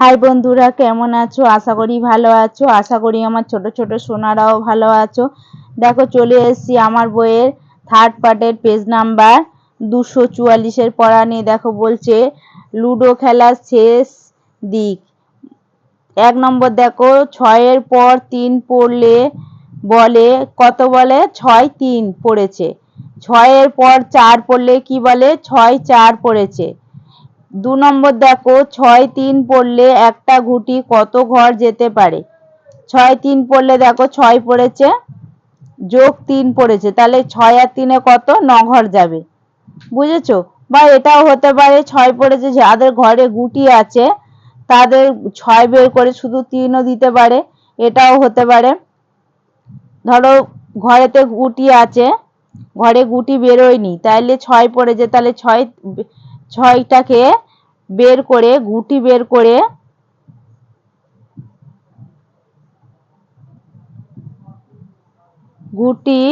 High বন্ধুরা, কেমন আছো? আশা করি ভালো আছো। আশা করি আমার ছোট ছোট সোনারাও ভালো আছো। দেখো, চলে এসেছি আমার বইয়ের থার্ড পার্টের পেজ নাম্বার দুশো চুয়াল্লিশের পড়া নিয়ে। দেখো, বলছে, লুডো খেলার শেষ দিক। এক নম্বর, দেখো, ছয়ের পর তিন পড়লে বলে, কত বলে? ছয় তিন পড়েছে। ছয়ের পর চার পড়লে কি বলে? ছয় চার পড়েছে। দু নম্বর দেখো, ছয় তিন পড়লে একটা ঘুটি কত ঘর যেতে পারে? ছয় তিন পড়লে দেখো, ছয় পড়েছে, যোগ তিন পড়েছে, তাহলে ছয় আর তিনে কত? ন ঘর যাবে। বুঝেছ? বা এটাও হতে পারে, ছয় পড়েছে, যাদের ঘরে গুটি আছে, তাদের ছয় বের করে শুধু তিনও দিতে পারে, এটাও হতে পারে। ধরো, ঘরেতে গুটি আছে, ঘরে গুটি বেরোয়নি, তাইলে ছয় পড়েছে, তাহলে ছয় ছয়টাকে বের করে গুটি বের করে গুটি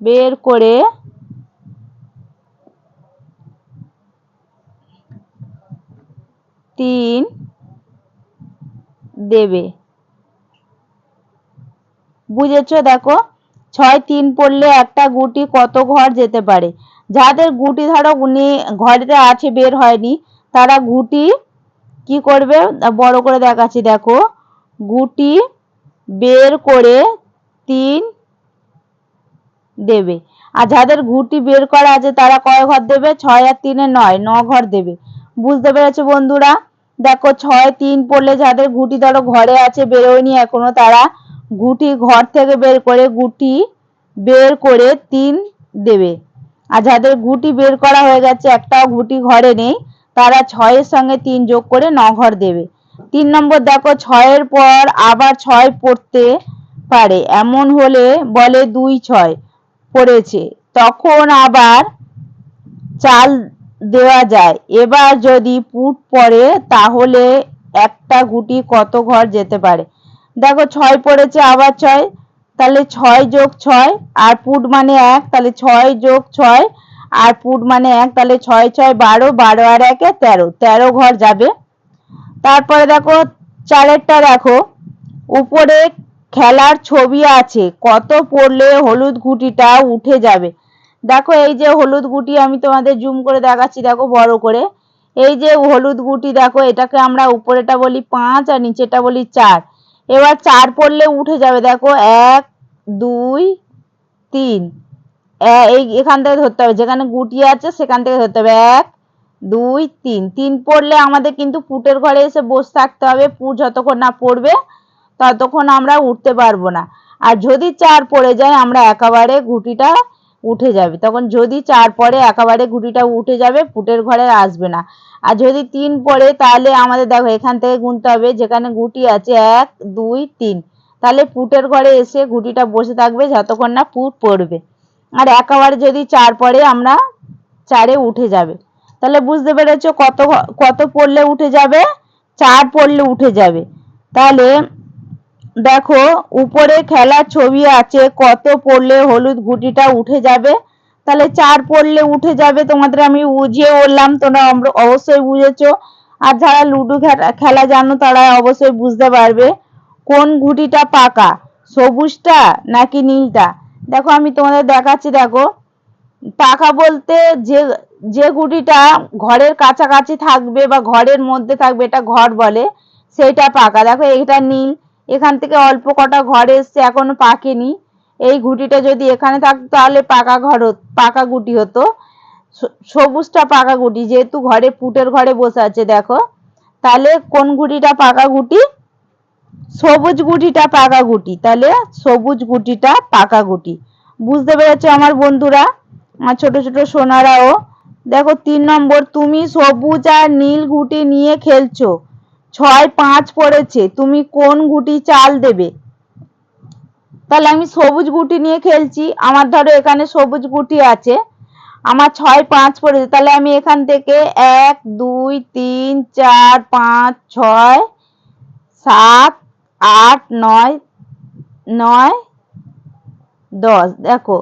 বের করে তিন দেবে। বুঝেছ? দেখো। ছয় তিন পড়লে একটা গুটি কত ঘর যেতে পারে? যাদের গুটি ধরো উনি ঘরেতে আছে, বের হয়নি, তারা গুটি কি করবে? বড় করে দেখাচ্ছি, দেখো। গুটি বের করে তিন দেবে। আর যাদের গুটি বের করা আছে, তারা কয় ঘর দেবে? ছয় আর তিনে নয়, ন ঘর দেবে। বুঝতে পেরেছ বন্ধুরা? দেখো, ছয় তিন পড়লে যাদের গুটি ধরো ঘরে আছে, বেরোয়নি এখনও, তারা গুটি ঘর থেকে বের করে গুটি বের করে তিন দেবে। আর যাদের গুটি বের করা হয়ে গেছে, একটাও গুটি ঘরে নেই, তারা ছয়ের সঙ্গে তিন যোগ করে ন ঘর দেবে। তিন নম্বর দেখো, ছয়ের পর আবার ছয় পড়তে পারে। এমন হলে বলে দুই ছয় পড়েছে। তখন আবার চাল দেওয়া যায়। এবার যদি পুট পড়ে, তাহলে একটা গুটি কত ঘর যেতে পারে? দেখো ছয় পড়েছে, আবার ছয়, তাহলে ছয় যোগ ছয়, আর পুট মানে এক, তাহলে ছয় যোগ ছয়, আর পুট মানে এক, তাহলে ছয় ছয়, বারো বারো আর একে তেরো তেরো ঘর যাবে। তারপরে দেখো চারেরটা দেখো, উপরে খেলার ছবি আছে, কত পড়লে হলুদ গুটিটা উঠে যাবে। দেখো এই যে হলুদ গুটি আমি তোমাদের জুম করে দেখাচ্ছি, দেখো বড় করে। এই যে হলুদ গুটি দেখো, এটাকে আমরা উপরেটা বলি পাঁচ আর নিচেটা বলি চার। এবার চার পড়লে উঠে যাবে, দেখো, এক, দুই, তিন। এই, এখান থেকে ধরতে হবে, যেখানে গুটি আছে সেখান থেকে ধরতে হবে, এক, দুই, তিন। তিন পড়লে আমাদের কিন্তু পুটের ঘরে এসে বসে থাকতে হবে পুট যতক্ষণ না পড়বে ততক্ষণ আমরা উঠতে পারব না। আর যদি চার পড়ে যায়, আমরা একেবারে গুটিটা উঠে যাবে। তখন যদি চার পরে একেবারে গুটিটা উঠে যাবে, পুটের ঘরে আসবে না। আর যদি তিন পড়ে, তাহলে আমাদের দেখো এখান থেকে গুনতে হবে, যেখানে গুটি আছে এক, দুই, তিন। তাহলে পুটের ঘরে এসে গুটিটা বসে থাকবে যতক্ষণ না পুট পড়বে। আর একেবারে যদি চার পরে আমরা চারে উঠে যাবে। তাহলে বুঝতে পেরেছ কত কত পড়লে উঠে যাবে? চার পড়লে উঠে যাবে। তাহলে দেখো, উপরে খেলার ছবি আছে, কত পড়লে হলুদ গুটিটা উঠে যাবে। তাহলে চার পড়লে উঠে যাবে তোমাদের আমি বুঝিয়ে বললাম, তোমরা অবশ্যই বুঝেছ। আর যারা লুডো খেলা জানো তারা অবশ্যই বুঝতে পারবে, কোন গুটিটা পাকা, সবুজটা নাকি নীলটা? দেখো আমি তোমাদের দেখাচ্ছি, দেখো। পাকা বলতে যে যে গুটিটা ঘরের কাছাকাছি থাকবে বা ঘরের মধ্যে থাকবে, এটা ঘর বলে, সেইটা পাকা। দেখো এইটা নীল, এখান থেকে অল্প কটা ঘর এসছে, এখনও পাকেনি। এই গুটিটা যদি এখানে থাকতো তাহলে পাকা ঘর পাকা গুটি হতো। সবুজটা পাকা গুটি, যেহেতু ঘরে পুটের ঘরে বসে আছে, দেখো। তাহলে কোন গুটিটা পাকা গুটি? সবুজ গুটিটা পাকা গুটি, তাহলে সবুজ গুটিটা পাকা গুটি। বুঝতে পেরেছ আমার বন্ধুরা? আমার ছোট ছোট সোনারাও। দেখো, তিন নম্বর, তুমি সবুজ আর নীল গুটি নিয়ে খেলছো। ছয় পাঁচ পড়েছে, তুমি কোন গুটি চাল দেবে? তাহলে আমি সবুজ গুটি নিয়ে খেলছি। আমার ধরো এখানে সবুজ গুটি আছে। আমার ছয় পাঁচ পড়েছে। তাহলে আমি এখান থেকে এক, দুই, তিন, চার, পাঁচ, ছয়, সাত, আট, নয় নয়, দশ। দেখো,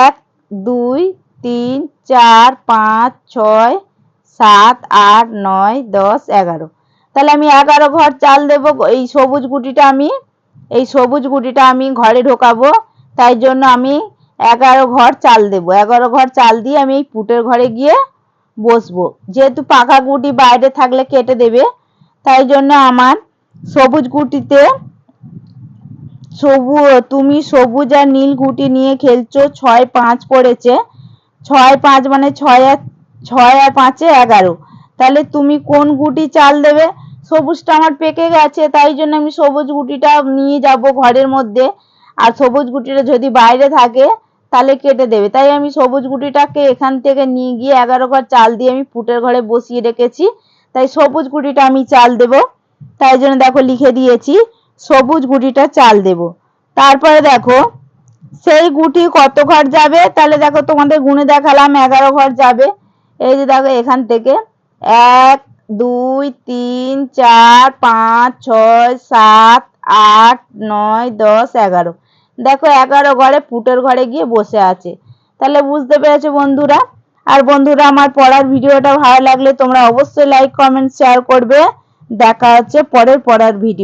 এক, দুই, তিন, চার, পাঁচ, ছয়, সাত, আট, নয়, দশ, এগারো। তাহলে আমি এগারো ঘর চাল দেবো। এই সবুজ গুটিটা আমি এই সবুজ গুটিটা আমি ঘরে ঢোকাবো, তাই জন্য আমি এগারো ঘর চাল দেবো। এগারো ঘর চাল দিয়ে আমি এই পুটের ঘরে গিয়ে বসবো। যেহেতু পাকা গুটি বাইরে থাকলে কেটে দেবে, তাই জন্য আমার সবুজ গুটিতে সবু, তুমি সবুজ আর নীল গুটি নিয়ে খেলছো, ছয় পাঁচ পড়েছে। ছয় পাঁচ মানে ছয় আর ছয় আর পাঁচে এগারো। তাহলে তুমি কোন গুটি চাল দেবে? সবুজটা আমার পেকে গেছে, তাই জন্য আমি সবুজ গুটিটা নিয়ে যাব ঘরের মধ্যে। আর সবুজ গুটিটা যদি বাইরে থাকে, তাহলে কেটে দেবে। তাই আমি সবুজ গুটিটাকে এখান থেকে নিয়ে গিয়ে এগারো ঘর চাল দিয়ে আমি পুটের ঘরে বসিয়ে রেখেছি। তাই সবুজ গুটিটা আমি চাল দেব। তাই জন্য দেখো লিখে দিয়েছি, সবুজ গুটিটা চাল দেব। তারপরে দেখো, সেই গুটি কত ঘর যাবে? তাহলে দেখো তোমাদের গুণে দেখালাম, এগারো ঘর যাবে। এই যে দেখো এখান থেকে এক দুই, তিন, চার, পাঁচ, ছয়, সাত, আট, নয়, দশ, এগারো। দেখো এগারো ঘরে পুটের ঘরে গিয়ে বসে আছে। তাহলে বুঝতে পেরেছ বন্ধুরা? আর বন্ধুরা, আমার পড়ার ভিডিওটা ভালো লাগলে তোমরা অবশ্যই লাইক কমেন্ট শেয়ার করবে। দেখা হচ্ছে পরের পড়ার ভিডিও